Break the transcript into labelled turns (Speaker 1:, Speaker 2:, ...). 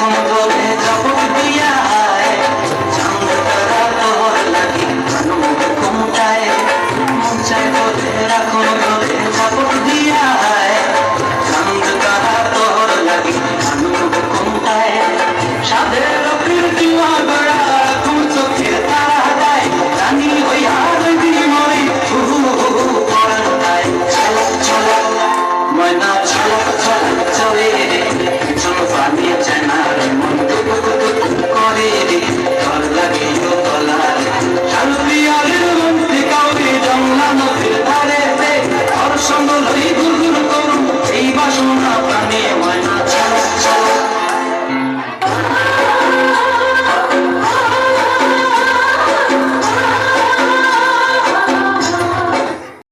Speaker 1: ক্ষমতা যাপন দিয়া